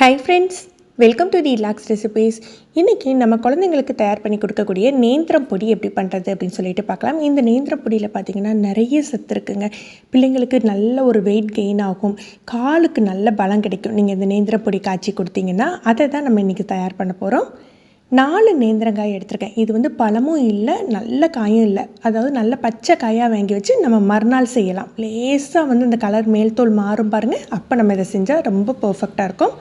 Hi friends welcome to the relax recipes இன்றைக்கி நம்ம குழந்தைங்களுக்கு தயார் பண்ணி கொடுக்கக்கூடிய நேந்திரம் பொடி எப்படி பண்ணுறது அப்படின்னு சொல்லிட்டு பார்க்கலாம். இந்த நேந்திரம் பொடியில் பார்த்தீங்கன்னா நிறைய சத்து இருக்குங்க. பிள்ளைங்களுக்கு நல்ல ஒரு வெயிட் கெயின் ஆகும். காலுக்கு நல்ல பலம் கிடைக்கும். நீங்கள் இந்த நேந்திரம் பொடி காய்ச்சி கொடுத்தீங்கன்னா அதை தான் நம்ம இன்றைக்கி தயார் பண்ண போகிறோம் நாலு நேந்திரங்காய் எடுத்திருக்கேன். இது வந்து பழமும் இல்லை நல்ல காயும் இல்லை. அதாவது நல்ல பச்சை காயாக வாங்கி வச்சு நம்ம மறுநாள் செய்யலாம். லேசாக வந்து இந்த கலர் மேல் தோல் மாறும் பாருங்கள் அப்போ நம்ம இதை செஞ்சால் ரொம்ப பர்ஃபெக்டாக இருக்கும்.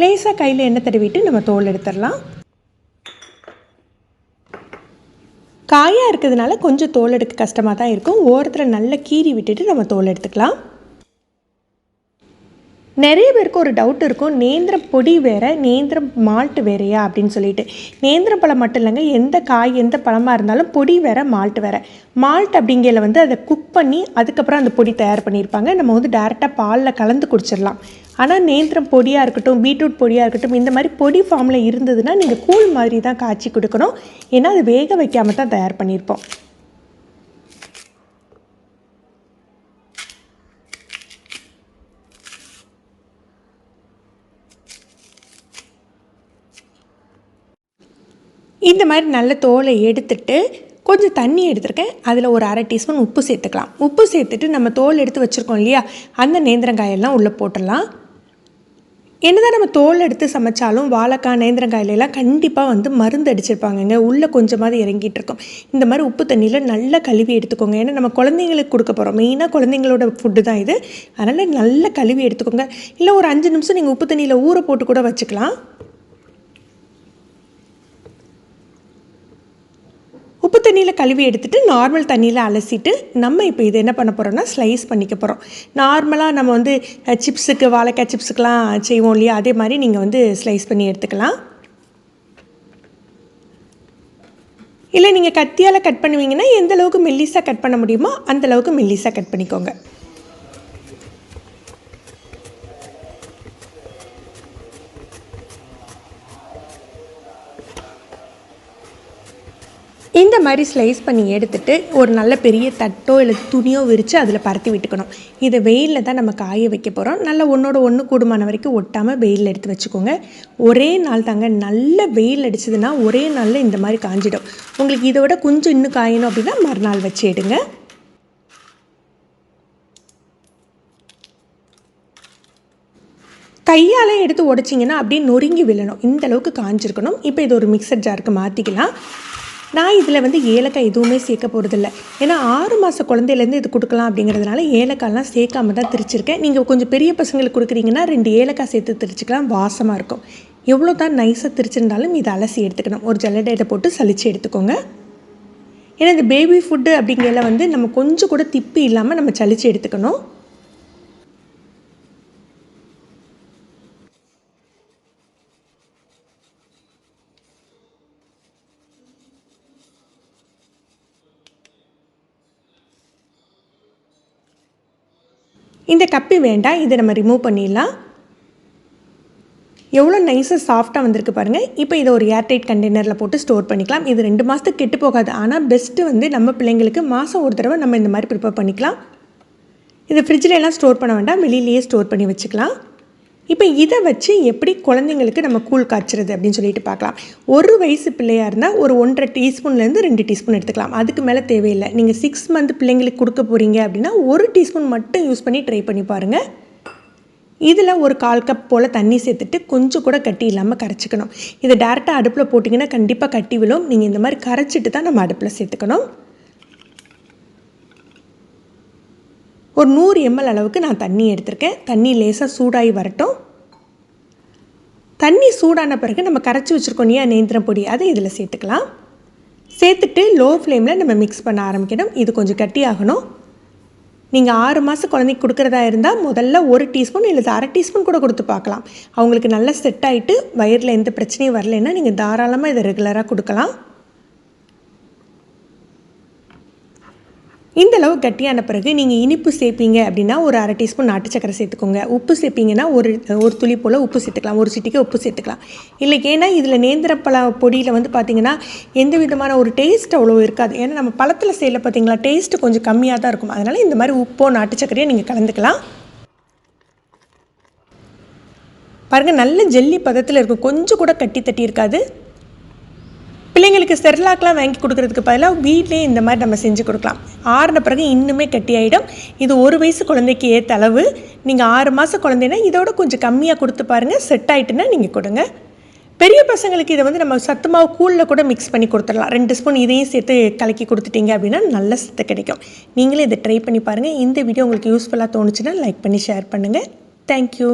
லேசாக கையில் எண்ணெய் தடவிட்டு நம்ம தோல் எடுத்துடலாம். காயாக இருக்கிறதுனால கொஞ்சம் தோல் எடுக்க கஷ்டமாக தான் இருக்கும். ஓரத்தில் நல்லா கீறி விட்டுட்டு நம்ம தோல் எடுத்துக்கலாம். நிறைய பேருக்கு ஒரு டவுட் இருக்கும். நேந்திரம் பொடி வேறு நேந்திரம் மால்ட்டு வேறையா அப்படின்னு சொல்லிட்டு. நேந்திரம் பழம் மட்டும் இல்லைங்க எந்த காய் எந்த பழமாக இருந்தாலும் பொடி வேறு மால்ட்டு வேறு. மால்ட் அப்படிங்கிறத வந்து அதை குக் பண்ணி அதுக்கப்புறம் அந்த பொடி தயார் பண்ணியிருப்பாங்க. நம்ம வந்து டேரெக்டாக பாலில் கலந்து குடிச்சிடலாம். ஆனால் நேந்திரம் பொடியாக இருக்கட்டும் பீட்ரூட் பொடியாக இருக்கட்டும் இந்த மாதிரி பொடி ஃபார்மில் இருந்ததுன்னா நீங்கள் கூழ் மாதிரி தான் காய்ச்சி கொடுக்கணும். ஏன்னா அது வேக வைக்காமல் தான் தயார் பண்ணியிருப்போம். இந்த மாதிரி நல்ல தோலை எடுத்துட்டு கொஞ்சம் தண்ணி எடுத்திருக்கேன். அதில் ஒரு அரை டீஸ்பூன் உப்பு சேர்த்துக்கலாம். உப்பு சேர்த்துட்டு நம்ம தோல் எடுத்து வச்சுருக்கோம் இல்லையா? அந்த நேந்திரங்காயெல்லாம் உள்ளே போட்டுடலாம். என்னதான் நம்ம தோல் எடுத்து சமைச்சாலும் வாழைக்காய் நேந்திரங்காயிலெல்லாம் கண்டிப்பாக வந்து மருந்து அடிச்சிருப்பாங்கங்க. உள்ளே கொஞ்சமாவது இறங்கிட்டு இருக்கும். இந்த மாதிரி உப்பு தண்ணியில் நல்லா கழுவி எடுத்துக்கோங்க. ஏன்னா நம்ம குழந்தைங்களுக்கு கொடுக்க போகிறோம் மெயினாக குழந்தைங்களோட ஃபுட்டு தான் இது. அதனால் நல்லா கழுவி எடுத்துக்கோங்க. இல்லை ஒரு அஞ்சு நிமிஷம் நீங்கள் உப்பு தண்ணியில் ஊற போட்டு கூட வச்சுக்கலாம். உப்பு தண்ணியில் கழுவி எடுத்துகிட்டு நார்மல் தண்ணியில் அலசிட்டு நம்ம இப்போ இது என்ன பண்ண போகிறோம்னா ஸ்லைஸ் பண்ணிக்க போகிறோம் நார்மலாக நம்ம வந்து சிப்ஸுக்கு வாழைக்காய் சிப்ஸுக்கெலாம் செய்வோம் இல்லையா? அதே மாதிரி நீங்கள் வந்து ஸ்லைஸ் பண்ணி எடுத்துக்கலாம். இல்லை நீங்கள் கத்தியால் கட் பண்ணுவீங்கன்னா எந்த அளவுக்கு மெல்லிஸாக கட் பண்ண முடியுமோ அந்தளவுக்கு மெல்லிஸாக கட் பண்ணிக்கோங்க. இந்த மாதிரி ஸ்லைஸ் பண்ணி எடுத்துட்டு ஒரு நல்ல பெரிய தட்டோ இல்லை துணியோ விரித்து அதில் பரத்தி விட்டுக்கணும். இதை வெயிலில் தான் நம்ம காய வைக்க போகிறோம் நல்லா ஒன்றோட ஒன்று கூடுமான வரைக்கும் ஒட்டாமல் வெயிலில் எடுத்து வச்சுக்கோங்க. ஒரே நாள் தாங்க நல்ல வெயில் அடிச்சதுன்னா ஒரே நாளில் இந்த மாதிரி காஞ்சிடும். உங்களுக்கு இதை விட கொஞ்சம் இன்னும் காயணும் அப்படின்னா மறுநாள் வச்சு எடுங்க. கையால் எடுத்து உடைச்சிங்கன்னா அப்படியே நொறுங்கி விழணும். இந்த அளவுக்கு காஞ்சிருக்கணும். இப்போ இது ஒரு மிக்சர் ஜாருக்கு மாற்றிக்கலாம் நான் இதில் வந்து ஏலக்காய் எதுவுமே சேர்க்க போகிறதில்ல ஏன்னா ஆறு மாத குழந்தையிலேருந்து இது கொடுக்கலாம் அப்படிங்கிறதுனால ஏலக்காய்லாம் சேர்க்காம தான் திரிச்சிருக்கேன். நீங்கள் கொஞ்சம் பெரிய பசங்களுக்கு கொடுக்குறீங்கன்னா ரெண்டு ஏலக்காய் சேர்த்து திரிச்சிக்கலாம். வாசமாக இருக்கும். எவ்வளோ தான் நைஸாக திரிச்சிருந்தாலும் இதை அலசி எடுத்துக்கணும். ஒரு ஜல்லடையை போட்டு சலிச்சு எடுத்துக்கோங்க. ஏன்னா இந்த பேபி ஃபுட்டு அப்படிங்கிறத வந்து நம்ம கொஞ்சம் கூட திப்பி இல்லாமல் நம்ம சளிச்சு எடுத்துக்கணும். இந்த கப்பி வேண்டாம் இதை நம்ம ரிமூவ் பண்ணிடலாம். எவ்வளோ நைஸாக சாஃப்டாக வந்திருக்கு பாருங்கள் இப்போ இதை ஒரு ஏர்டைட் கண்டெய்னரில் போட்டு ஸ்டோர் பண்ணிக்கலாம். இது ரெண்டு மாதத்துக்கு கெட்டு போகாது. ஆனால் பெஸ்ட்டு வந்து நம்ம பிள்ளைங்களுக்கு மாதம் ஒரு தடவை நம்ம இந்த மாதிரி ப்ரிப்பேர் பண்ணிக்கலாம். இதை ஃப்ரிட்ஜில் எல்லாம் ஸ்டோர் பண்ண வேண்டாம். வெளியிலேயே ஸ்டோர் பண்ணி வச்சுக்கலாம். இப்போ இதை வச்சு எப்படி குழந்தைங்களுக்கு நம்ம கூழ் காய்ச்சிறது அப்படின்னு சொல்லிட்டு பார்க்கலாம். ஒரு வயசு பிள்ளையாக இருந்தால் ஒரு ஒன்றரை டீஸ்பூன்லேருந்து ரெண்டு டீஸ்பூன் எடுத்துக்கலாம். அதுக்கு மேலே தேவையில்லை. நீங்கள் சிக்ஸ் மந்த் பிள்ளைங்களுக்கு கொடுக்க போகிறீங்க அப்படின்னா ஒரு டீஸ்பூன் மட்டும் யூஸ் பண்ணி ட்ரை பண்ணி பாருங்கள் இதில் ஒரு கால் கப் போல் தண்ணி சேர்த்துட்டு கொஞ்சம் கூட கட்டி இல்லாமல் கரைச்சிக்கணும். இதை டேரெக்டாக அடுப்பில் போட்டிங்கன்னா கண்டிப்பாக கட்டி விழும். நீங்கள் இந்த மாதிரி கரைச்சிட்டு தான் நம்ம அடுப்பில் சேர்த்துக்கணும். ஒரு நூறு எம்எல் அளவுக்கு நான் தண்ணி எடுத்திருக்கேன். தண்ணி லேசாக சூடாகி வரட்டும். தண்ணி சூடான பிறகு நம்ம கரைச்சி வச்சுருக்கோம் இல்லையா நேந்திரம் பொடி அதை இதில் சேர்த்துக்கலாம். சேர்த்துட்டு லோ ஃப்ளேமில் நம்ம மிக்ஸ் பண்ண ஆரம்பிக்கணும். இது கொஞ்சம் கட்டி ஆகணும். நீங்கள் ஆறு மாதம் குழந்தைக்கு கொடுக்குறதா இருந்தால் முதல்ல ஒரு டீஸ்பூன் இல்லை அரை டீஸ்பூன் கூட கொடுத்து பார்க்கலாம். அவங்களுக்கு நல்லா செட் ஆகிட்டு வயிறில் எந்த பிரச்சனையும் வரலைன்னா நீங்கள் தாராளமாக இதை ரெகுலராக கொடுக்கலாம். இந்த அளவு கட்டியான பிறகு நீங்கள் இனிப்பு சேர்ப்பீங்க அப்படின்னா ஒரு அரை டீஸ்பூன் நாட்டு சக்கரை சேர்த்துக்கோங்க. உப்பு சேர்ப்பீங்கன்னா ஒரு ஒரு துளி போல் உப்பு சேர்த்துக்கலாம். ஒரு சிட்டிக்கு உப்பு சேர்த்துக்கலாம். இல்லை ஏன்னா இதில் நேந்திரப்பழ பொடியில் வந்து பார்த்திங்கன்னா எந்த விதமான ஒரு டேஸ்ட் அவ்வளோ இருக்காது. ஏன்னா நம்ம பழத்தில் செய்யல பார்த்தீங்களா டேஸ்ட்டு கொஞ்சம் கம்மியாக தான் இருக்கும். அதனால் இந்த மாதிரி உப்போ நாட்டு சக்கரையோ நீங்கள் கலந்துக்கலாம். பாருங்கள் நல்ல ஜெல்லி பதத்தில் இருக்கும். கொஞ்சம் கூட கட்டி தட்டி இருக்காது. பிள்ளைங்களுக்கு செர்லாக்லாம் வாங்கி கொடுக்கறதுக்கு பதிலாக வீட்லேயே இந்த மாதிரி நம்ம செஞ்சு கொடுக்கலாம். ஆறின பிறகு இன்னுமே கட்டியாயிடும். இது ஒரு வயசு குழந்தைக்கு ஏற்ற அளவு. நீங்கள் ஆறு மாதம் குழந்தைன்னா இதோட கொஞ்சம் கம்மியாக கொடுத்து பாருங்கள் செட் ஆகிட்டுன்னா நீங்கள் கொடுங்க. பெரிய பசங்களுக்கு இதை வந்து நம்ம சத்து மாவு கூழில் கூட மிக்ஸ் பண்ணி கொடுத்துடலாம். ரெண்டு ஸ்பூன் இதையும் சேர்த்து கலக்கி கொடுத்துட்டீங்க அப்படின்னா நல்ல சத்து கிடைக்கும். நீங்களே இதை ட்ரை பண்ணி பாருங்கள் இந்த வீடியோ உங்களுக்கு யூஸ்ஃபுல்லாக தோணுச்சுன்னா லைக் பண்ணி ஷேர் பண்ணுங்கள் தேங்க்யூ